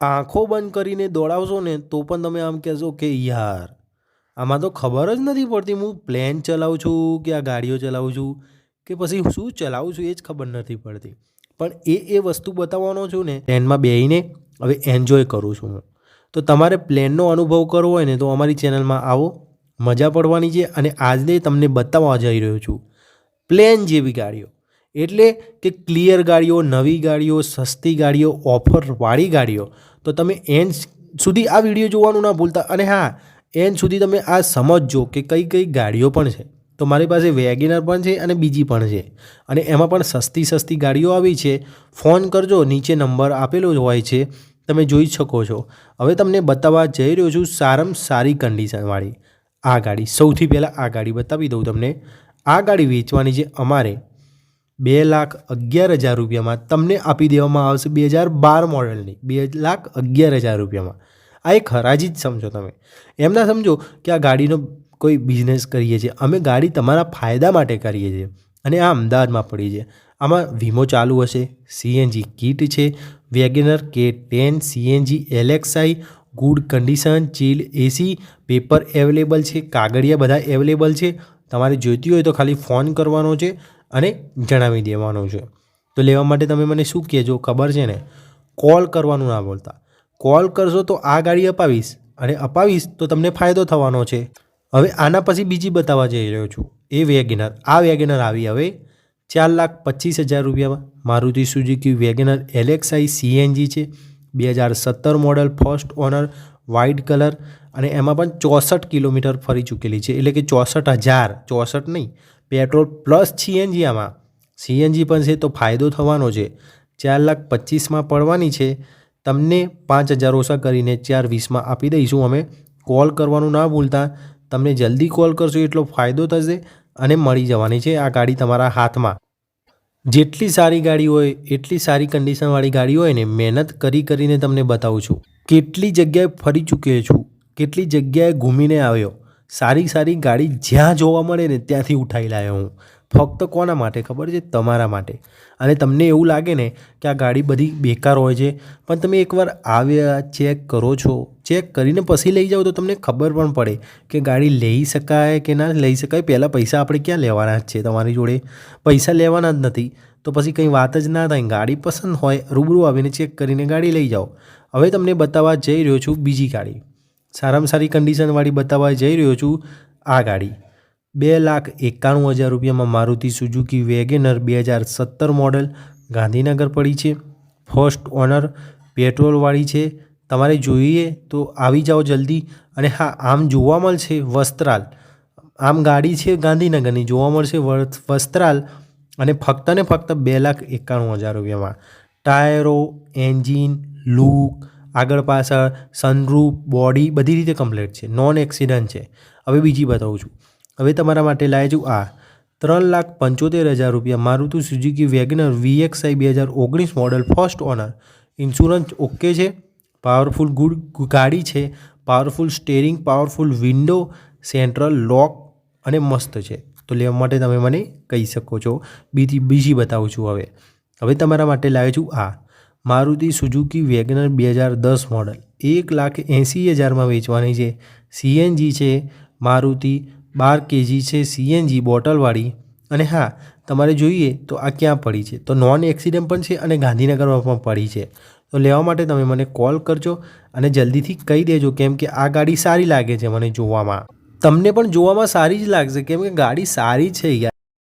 આંખો બંધ કરીને દોડાવશો ને, તો પણ તમે આમ કહેશો કે યાર, આમાં તો ખબર જ નથી પડતી. હું પ્લેન ચલાવું છું કે આ ગાડીઓ ચલાવું છું કે પછી શું ચલાવું છું એ જ ખબર નથી પડતી. પણ એ એ વસ્તુ બતાવવાનો છું ને, પ્લેનમાં બેસીને હવે એન્જોય કરું છું હું. તો તમારે પ્લેનનો અનુભવ કરવો હોય ને, તો અમારી ચેનલમાં આવો. મજા પડવાની છે અને આજને તમને બતાવવા જઈ રહ્યો છું. પ્લેન જેવી ગાડીઓ. એટલે કે ક્લિયર ગાડીઓ, નવી ગાડીઓ, સસ્તી ગાડીઓ, ઓફરવાળી ગાડીઓ. તો તમે એન્ડ સુધી આ વીડિયો જોવાનું ના ભૂલતા. અને હા એન્ડ સુધી તમે આ સમજજો કે કઈ કઈ ગાડીઓ પણ છે. તો મારી પાસે વેગેનર પણ છે અને બીજી પણ છે. અને એમાં પણ સસ્તી સસ્તી ગાડીઓ આવી છે. ફોન કરજો, નીચે નંબર આપેલો હોય છે. તમે જોઈ શકો છો. હવે તમને બતાવવા જઈ રહ્યો છું સારામાં સારી કન્ડિશનવાળી આ ગાડી. સૌથી પહેલાં આ ગાડી બતાવી દઉં તમને. આ ગાડી વેચવાની છે અમારે બે લાખ અગિયાર હજાર રૂપિયામાં તમને આપી દેવામાં આવશે બે હજાર બાર મોડલની. બે લાખ અગિયાર હજાર રૂપિયામાં. આ એક હરાજી જ સમજો તમે. એમ ના સમજો કે આ ગાડીનો કોઈ બિઝનેસ કરીએ છીએ. અમે ગાડી તમારા ફાયદા માટે કરીએ છીએ. અને આ અમદાવાદમાં પડી છે. આમાં વીમો ચાલુ હશે, સીએનજી કીટ છે, વેગેનર કે ten, CNG LXI good condition, chill AC, paper available છે, કાગળિયા બધા અવેલેબલ છે. તમારે જોઈતી હોય તો ખાલી ફોન કરવાનો છે. અને જણાવી દેવાનું છે. તો લેવા માટે તમે મને શું કહેજો? ખબર છે ને? કોલ કરવાનું ના બોલતા. કોલ કરશો તો આ ગાડી અપાવીશ અને અપાવીશ તો તમને ફાયદો થવાનો છે. હવે આના પછી બીજી બતાવવા જઈ રહ્યો છું. એ વેગેનર, આ વેગેનર આવી હવે ચાર લાખ પચીસ હજાર રૂપિયામાં. Maruti Suzuki WagonR LXI CNG છે. બે હજાર સત્તર model first owner, white colour અને એમાં પણ ચોસઠ કિલોમીટર ફરી ચૂકેલી છે. એટલે કે ચોસઠ હજાર, ચોસઠ નહીં પેટ્રોલ પ્લસ સીએનજી આમાં. સીએનજી પણ છે તો ફાયદો થવાનો છે. ચાર લાખ પચીસમાં પડવાની છે. તમને પાંચ હજાર ઓછા કરીને ચાર વીસમાં આપી દઈશું અમે. કોલ કરવાનું ના ભૂલતા. તમને જલ્દી કોલ કરશો એટલો ફાયદો થશે અને મળી જવાની છે આ ગાડી તમારા હાથમાં. જેટલી સારી ગાડી હોય, એટલી સારી કન્ડિશનવાળી ગાડી હોય ને મહેનત કરી કરીને તમને બતાવું છું. કેટલી જગ્યાએ ફરી ચૂક્યો છું? કેટલી જગ્યાએ ઘૂમીને આવ્યો? સારી સારી ગાડી જ્યાં જોવા મળે ને ત્યાંથી ઉઠાવી લાવ્યો હું. ફક્ત કોના માટે ખબર છે? તમારા માટે. અને તમને એવું લાગે ને કે આ ગાડી બધી બેકાર હોય છે, પણ તમે એકવાર આવ્યા, ચેક કરો છો. ચેક કરીને પછી લઈ જાઓ તો તમને ખબર પણ પડે કે ગાડી લઈ શકાય કે ના લઈ શકાય. પહેલાં પૈસા આપણે ક્યાં લેવાના જ છે તમારી જોડે? પૈસા લેવાના જ નથી. તો પછી કંઈ વાત જ ના થાય. ગાડી પસંદ હોય, રૂબરૂ આવીને ચેક કરીને ગાડી લઈ જાઓ. હવે તમને બતાવવા જઈ રહ્યો છું બીજી ગાડી. સારામાં સારી કન્ડિશનવાળી બતાવવા જઈ રહ્યો છું, આ ગાડી. બે લાખ એકાણું હજાર રૂપિયામાં મારુતિ સુઝુકી વેગેનર બે હજાર સત્તર મોડલ ગાંધીનગર પડી છે. ફર્સ્ટ ઓનર પેટ્રોલવાળી છે. તમારે જોઈએ તો આવી જાઓ જલ્દી. અને હા, આમ જોવા મળશે વસ્ત્રાલ. આમ ગાડી છે ગાંધીનગરની, જોવા મળશે વસ્ત્રાલ. અને ફક્ત ને ફક્ત બે લાખ એકાણું હજાર રૂપિયામાં. ટાયરો, એન્જિન, લુક આગળ પાછળ સનરૂફ બોડી બધી રીતે કમ્પ્લીટ છે. નોન એક્સિડન્ટ છે. હવે બીજી બતાવું છું. હવે તમારા માટે લાવે છું આ. ત્રણ લાખ પંચોતેર હજાર રૂપિયા મારુતિ સુઝુકી વેગનર વીએક્સઆઈ બે હજાર ઓગણીસ model first owner insurance okay છે. પાવરફુલ ગુડ ગાડી છે. Powerful steering powerful window central lock અને મસ્ત છે. તો લેવા માટે તમે મને કહી શકો છો. બીજી બીજી બતાવું છું હવે. હવે તમારા માટે લાવ્યો છું આ. મારુતિ સુઝુકી વેગનર બે હજાર દસ મોડલ. એક લાખ એંસી હજારમાં વેચવાની છે. સીએનજી છે, મારુતિ બાર કેજી છે, સીએનજી બોટલવાળી. અને હા, તમારે જોઈએ તો આ ક્યાં પડી છે? તો નોન એક્સિડન્ટ પણ છે અને ગાંધીનગરમાં પણ પડી છે. તો લેવા માટે તમે મને કોલ કરજો અને જલ્દીથી કહી દેજો કેમ કે આ ગાડી સારી લાગે છે મને જોવામાં. તમને પણ જોવામાં સારી જ લાગશે કેમ કે ગાડી સારી છે યાર.